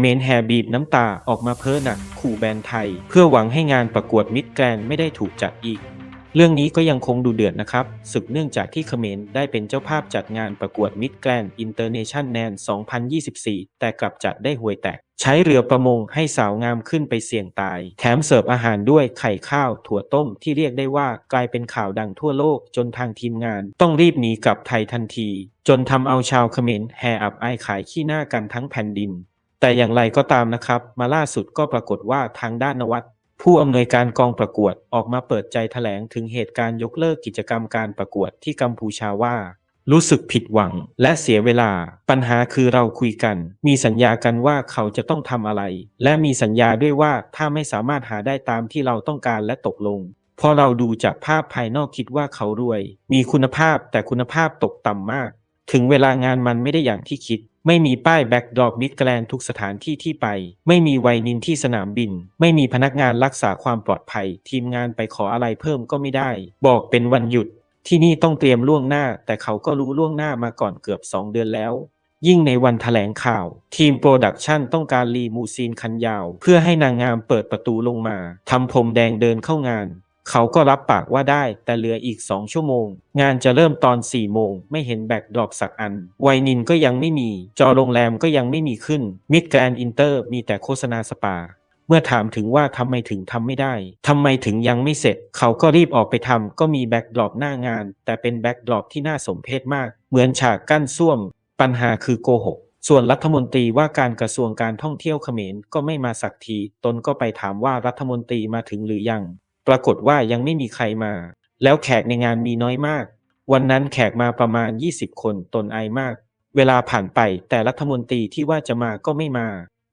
เมนแฮบีบน้ำตาออกมาเพ้อหนักขู่แบรนด์ไทย เพื่อหวังให้งานประกวดมิดแกรนไม่ได้ถูกจัดอีก เรื่องนี้ก็ยังคงดูเดือดนะครับศึกเนื่องจากที่เขมรได้เป็นเจ้าภาพจัดงานประกวดมิดแกรนอินเตอร์เนชั่นแนน 2024 แต่กลับจัดได้ห่วยแตก ใช้เรือประมงให้สาวงามขึ้นไปเสี่ยงตาย แถมเสิร์ฟอาหารด้วยไข่ข้าวถั่วต้มที่เรียกได้ว่ากลายเป็นข่าวดังทั่วโลกจนทางทีมงาน ต้องรีบหนีกลับไทยทันที จนทำเอาชาวเขมรแห่อับอายขายขี้หน้ากันทั้งแผ่นดิน แต่อย่างไรก็ตามนะครับ มาล่าสุดก็ปรากฏว่าทางด้านนวัดผู้อำนวยการกองประกวดออกมาเปิดใจแถลงถึงเหตุการณ์ยกเลิกกิจกรรมการประกวดที่กัมพูชาว่า รู้สึกผิดหวังและเสียเวลา ปัญหาคือเราคุยกัน มีสัญญากันว่าเขาจะต้องทำอะไร และมีสัญญาด้วยว่าถ้าไม่สามารถหาได้ตามที่เราต้องการและตกลงพอเราดูจากภาพภายนอกคิดว่าเขารวย มีคุณภาพแต่คุณภาพตกต่ำมาก ถึงเวลางานมันไม่ได้อย่างที่คิด ไม่มีป้ายแบ็กดรอปมิดแกลนทุกสถานที่ที่ไป ไม่มีไวนินที่สนามบิน ไม่มีพนักงานรักษาความปลอดภัย ทีมงานไปขออะไรเพิ่มก็ไม่ได้ บอกเป็นวันหยุด ที่นี่ต้องเตรียมล่วงหน้า แต่เขาก็รู้ล่วงหน้ามาก่อนเกือบ 2 เดือนแล้ว ยิ่งในวันแถลงข่าว ทีมโปรดักชันต้องการรีมูซีนคันยาว เพื่อให้นางงามเปิดประตูลงมาทำพรมแดงเดินเข้างาน เขาก็รับปากว่าได้แต่เหลืออีก2ชั่วโมง งานจะเริ่มตอน4โมง ไม่เห็นแบ็กดรอปสักอัน ไวนินก็ยังไม่มี จอโรงแรมก็ยังไม่มีขึ้น มิดแกรนอินเตอร์มีแต่โฆษณาสปา เมื่อถามถึงว่าทำไมถึงทำไม่ได้ทำไมถึงยังไม่เสร็จ เขาก็รีบออกไปทำก็มีแบ็กดรอปหน้างาน แต่เป็นแบ็กดรอปที่น่าสมเพชมาก เหมือนฉากกั้นส้วม ปัญหาคือโกหกส่วนรัฐมนตรีว่าการกระทรวงการท่องเที่ยวเขมรก็ไม่มาสักที ตนก็ไปถามว่ารัฐมนตรีมาถึงหรือยัง ปรากฏว่ายังไม่มีใครมา แล้วแขกในงานมีน้อยมาก วันนั้นแขกมาประมาณ 20 คนตนอายมาก เวลาผ่านไปแต่รัฐมนตรีที่ว่าจะมาก็ไม่มา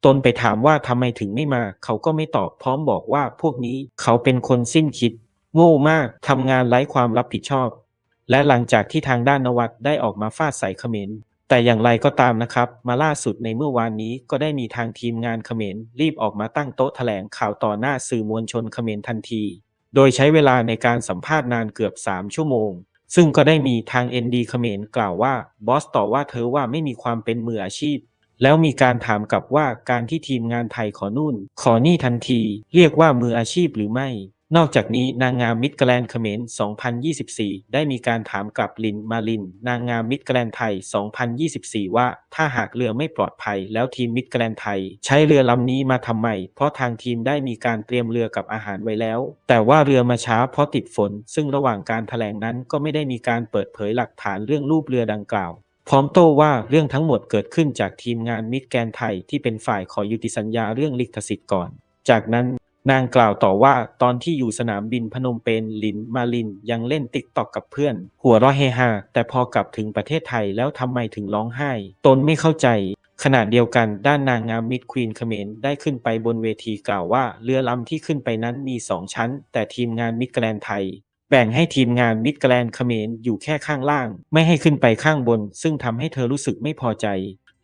ตนไปถามว่าทำไมถึงไม่มา เขาก็ไม่ตอบพร้อมบอกว่าพวกนี้เขาเป็นคนสิ้นคิด โง่มากทำงานไร้ความรับผิดชอบ และหลังจากที่ทางด้านนวัดได้ออกมาฟาดใส่เขมร แต่อย่างไรก็ตามนะครับ มาล่าสุดในเมื่อวานนี้ก็ได้มีทางทีมงานเขมรรีบออกมาตั้งโต๊ะแถลงข่าวต่อหน้าสื่อมวลชนเขมรทันที โดยใช้เวลาในการสัมภาษณ์นานเกือบ 3 ชั่วโมง ซึ่งก็ได้มีทาง ND เขมรกล่าวว่าบอสต่อว่าเธอว่าไม่มีความเป็นมืออาชีพ แล้วมีการถามกลับว่าการที่ทีมงานไทยขอนู่น ขอนี่ทันที เรียกว่ามืออาชีพหรือไม่ นอกจากนี้นางงามมิดแกรนเขมร 2024 ได้มีการถามกลับลินมาลิน นางงามมิดแกรนไทย 2024 ว่าถ้าหากเรือไม่ปลอดภัย แล้วทีมมิดแกรนไทย ใช้เรือลำนี้มาทำไม เพราะทางทีมได้มีการเตรียมเรือกับอาหารไว้แล้ว แต่ว่าเรือมาช้าเพราะติดฝน ซึ่งระหว่างการแถลงนั้นก็ไม่ได้มีการเปิดเผยหลักฐานเรื่องรูปเรือดังกล่าวพร้อมโต้ว่าเรื่องทั้งหมดเกิดขึ้นจากทีมงานมิดแกรนไทยที่เป็นฝ่ายขอยุติสัญญาเรื่องลิขสิทธิ์ก่อน จากนั้น นางกล่าวต่อว่าตอนที่อยู่สนามบินพนมเปญลินมาลินยังเล่นติ๊กตอกกับเพื่อน หัวเราะเฮฮาแต่พอกลับถึงประเทศไทยแล้วทำไมถึงร้องไห้ ตนไม่เข้าใจ ขณะเดียวกันด้านนางงามมิดควีนเขมรได้ขึ้นไปบนเวทีกล่าวว่า เรือลำที่ขึ้นไปนั้นมีสองชั้น แต่ทีมงานมิดแกรนไทย แบ่งให้ทีมงานมิดแกรนเขมรอยู่แค่ข้างล่าง ไม่ให้ขึ้นไปข้างบน ซึ่งทำให้เธอรู้สึกไม่พอใจ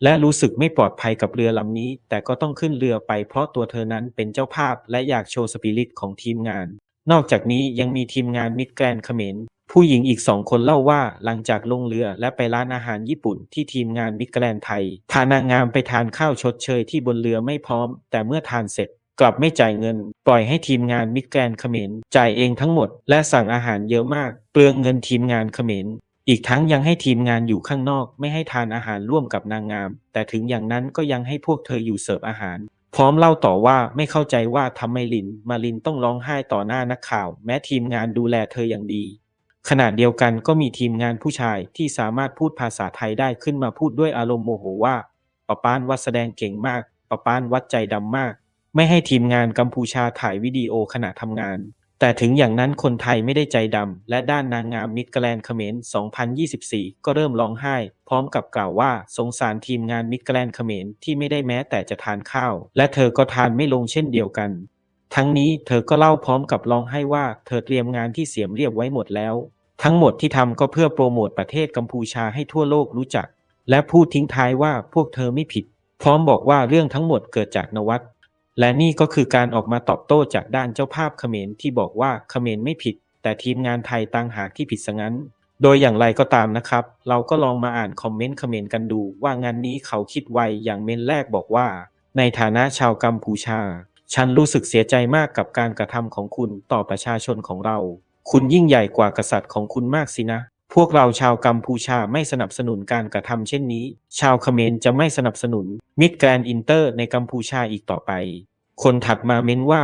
และรู้สึกไม่ปลอดภัยกับเรือลำนี้ แต่ก็ต้องขึ้นเรือไปเพราะตัวเธอนั้นเป็นเจ้าภาพและอยากโชว์สปิริตของทีมงาน นอกจากนี้ยังมีทีมงานมิดแกรนเขมรผู้หญิงอีกสองคนเล่าว่าหลังจากลงเรือและไปร้านอาหารญี่ปุ่นที่ทีมงานมิดแกรนไทยทานางามไปทานข้าวชดเชยที่บนเรือไม่พร้อม แต่เมื่อทานเสร็จกลับไม่จ่ายเงิน ปล่อยให้ทีมงานมิดแกรนเขมรจ่ายเองทั้งหมด และสั่งอาหารเยอะมาก เปลืองเงินทีมงานเขมร อีกทั้งยังให้ทีมงานอยู่ข้างนอก ไม่ให้ทานอาหารร่วมกับนางงาม แต่ถึงอย่างนั้นก็ยังให้พวกเธออยู่เสิร์ฟอาหาร พร้อมเล่าต่อว่าไม่เข้าใจว่าทำไมลิน มาลินต้องร้องไห้ต่อหน้านักข่าว แม้ทีมงานดูแลเธออย่างดี ขณะเดียวกันก็มีทีมงานผู้ชายที่สามารถพูดภาษาไทยได้ขึ้นมาพูดด้วยอารมณ์โมโหว่าปะป้านวัดแสดงเก่งมากปะป้านวัดใจดำมาก ไม่ให้ทีมงานกัมพูชาถ่ายวิดีโอขณะทำงาน แต่ถึงอย่างนั้นคนไทยไม่ได้ใจดำ และด้านนางงามมิดแกรนเขมร 2024 ก็เริ่มร้องไห้ พร้อมกับกล่าวว่าสงสารทีมงานมิดแกรนเขมรที่ไม่ได้แม้แต่จะทานข้าว และเธอก็ทานไม่ลงเช่นเดียวกัน ทั้งนี้เธอก็เล่าพร้อมกับร้องไห้ว่าเธอเตรียมงานที่เสียมเรียบไว้หมดแล้ว ทั้งหมดที่ทำก็เพื่อโปรโมทประเทศกัมพูชาให้ทั่วโลกรู้จัก และพูดทิ้งท้ายว่าพวกเธอไม่ผิด พร้อมบอกว่าเรื่องทั้งหมดเกิดจากนวัด และนี่ก็คือการออกมาตอบโต้จากด้านเจ้าภาพเขมรที่บอกว่าเขมรไม่ผิด แต่ทีมงานไทยต่างหากที่ผิดซะงั้น โดยอย่างไรก็ตามนะครับ เราก็ลองมาอ่านคอมเมนต์เขมรกันดู ว่างานนี้เขาคิดไวอย่างเมนแรกบอกว่า ในฐานะชาวกัมพูชา ฉันรู้สึกเสียใจมากกับการกระทำของคุณต่อประชาชนของเรา คุณยิ่งใหญ่กว่ากษัตริย์ของคุณมากสินะ พวกเราชาวกัมพูชาไม่สนับสนุนการกระทำเช่นนี้ ชาวเขมรจะไม่สนับสนุนมิดแกรนอินเตอร์ในกัมพูชาอีกต่อไป คนถัดมาเม้นว่า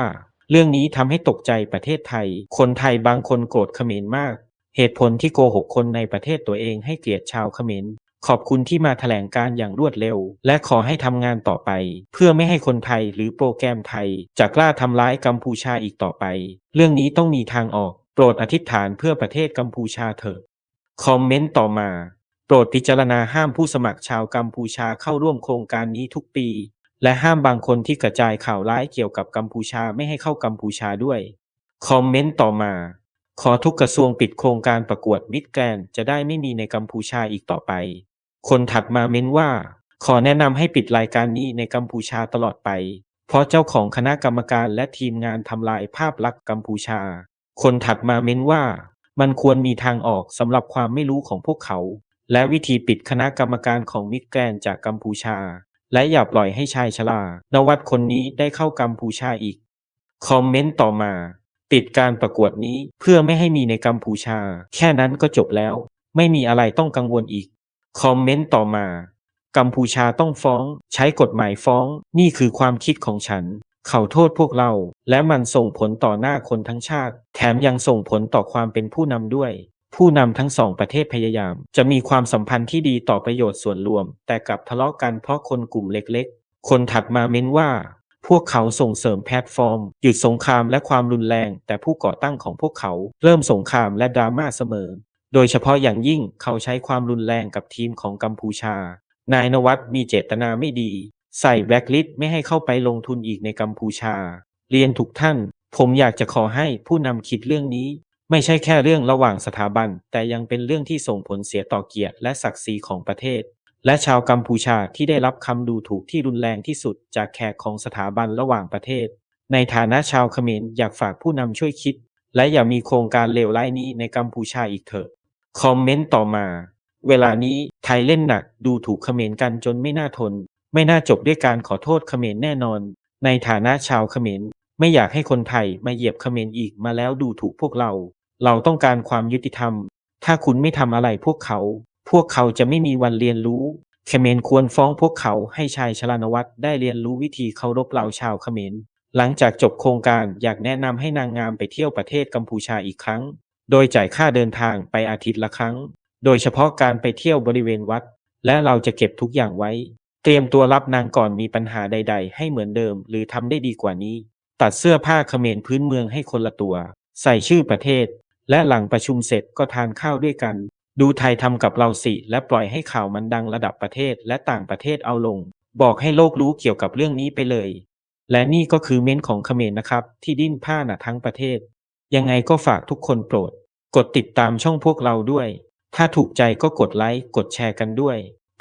เรื่องนี้ทำให้ตกใจประเทศไทย คนไทยบางคนโกรธเขมรมาก เหตุผลที่โกหกคนในประเทศตัวเองให้เกลียดชาวเขมรขอบคุณที่มาแถลงการอย่างรวดเร็ว และขอให้ทำงานต่อไป เพื่อไม่ให้คนไทยหรือโปรแกรมไทยจะกล้าทำร้ายกัมพูชาอีกต่อไป เรื่องนี้ต้องมีทางออก โปรดอธิษฐานเพื่อประเทศกัมพูชาเถิด คอมเมนต์ต่อมา โปรดพิจารณาห้ามผู้สมัครชาวกัมพูชาเข้าร่วมโครงการนี้ทุกปี และห้ามบางคนที่กระจายข่าวร้ายเกี่ยวกับกัมพูชาไม่ให้เข้ากัมพูชาด้วย คอมเมนต์ต่อมา ขอทุกกระทรวงปิดโครงการประกวดมิดแกรนจะได้ไม่มีในกัมพูชาอีกต่อไป คนถัดมาเม้นว่า ขอแนะนำให้ปิดรายการนี้ในกัมพูชาตลอดไป เพราะเจ้าของคณะกรรมการและทีมงานทำลายภาพลักษณ์กัมพูชา คนถัดมาเม้นว่า มันควรมีทางออกสำหรับความไม่รู้ของพวกเขา และวิธีปิดคณะกรรมการของมิดแกรนจากกัมพูชา และอย่าปล่อยให้ชายชรานวัดคนนี้ได้เข้ากัมพูชาอีก คอมเมนต์ต่อมา ปิดการประกวดนี้เพื่อไม่ให้มีในกัมพูชา แค่นั้นก็จบแล้ว ไม่มีอะไรต้องกังวลอีก คอมเมนต์ต่อมา กัมพูชาต้องฟ้อง ใช้กฎหมายฟ้อง นี่คือความคิดของฉัน เขาโทษพวกเรา และมันส่งผลต่อหน้าคนทั้งชาติ แถมยังส่งผลต่อความเป็นผู้นำด้วย ผู้นำทั้งสองประเทศพยายาม จะมีความสัมพันธ์ที่ดีต่อประโยชน์ส่วนรวม แต่กลับทะเลาะกันเพราะคนกลุ่มเล็กๆ คนถัดมาเม้นว่า พวกเขาส่งเสริมแพลตฟอร์ม หยุดสงครามและความรุนแรง แต่ผู้ก่อตั้งของพวกเขา เริ่มสงครามและดราม่าเสมอ โดยเฉพาะอย่างยิ่งเขาใช้ความรุนแรงกับทีมของกัมพูชานายนวัดมีเจตนาไม่ดี ใส่แบล็คลิสต์ไม่ให้เข้าไปลงทุนอีกในกัมพูชา เรียนทุกท่าน ผมอยากจะขอให้ผู้นำคิดเรื่องนี้ ไม่ใช่แค่เรื่องระหว่างสถาบัน แต่ยังเป็นเรื่องที่ส่งผลเสียต่อเกียรติและศักดิ์ศรีของประเทศ และชาวกัมพูชาที่ได้รับคำดูถูกที่รุนแรงที่สุดจากแขกของสถาบันระหว่างประเทศ ในฐานะชาวเขมรอยากฝากผู้นำช่วยคิด และอย่ามีโครงการเลวร้ายนี้ในกัมพูชาอีกเถอะคอมเมนต์ต่อมา เวลานี้ไทยเล่นหนักดูถูกเขมรกันจนไม่น่าทน ไม่น่าจบด้วยการขอโทษเขมรแน่นอน ในฐานะชาวเขมรไม่อยากให้คนไทยมาเหยียบเขมรอีกมาแล้วดูถูกพวกเรา เราต้องการความยุติธรรม ถ้าคุณไม่ทำอะไรพวกเขา พวกเขาจะไม่มีวันเรียนรู้เขมรควรฟ้องพวกเขาให้ชายชลานวัตรได้เรียนรู้วิธีเคารพเราชาวเขมรหลังจากจบโครงการอยากแนะนำให้นางงามไปเที่ยวประเทศกัมพูชาอีกครั้ง โดยจ่ายค่าเดินทางไปอาทิตย์ละครั้ง โดยเฉพาะการไปเที่ยวบริเวณวัด และเราจะเก็บทุกอย่างไว้ เตรียมตัวรับนางก่อนมีปัญหาใด ๆ ให้เหมือนเดิม หรือทำได้ดีกว่านี้ ตัดเสื้อผ้าเขมรพื้นเมืองให้คนละตัว ใส่ชื่อประเทศ และหลังประชุมเสร็จก็ทานข้าวด้วยกัน ดูไทยทำกับเราสิ และปล่อยให้ข่าวมันดังระดับประเทศและต่างประเทศเอาลง บอกให้โลกรู้เกี่ยวกับเรื่องนี้ไปเลย และนี่ก็คือเม้นท์ของเขมรนะครับ ที่ดิ้นผ้าหนาทั้งประเทศ ยังไงก็ฝากทุกคนโปรด กดติดตามช่องพวกเราด้วย ถ้าถูกใจก็กดไลค์กดแชร์กันด้วย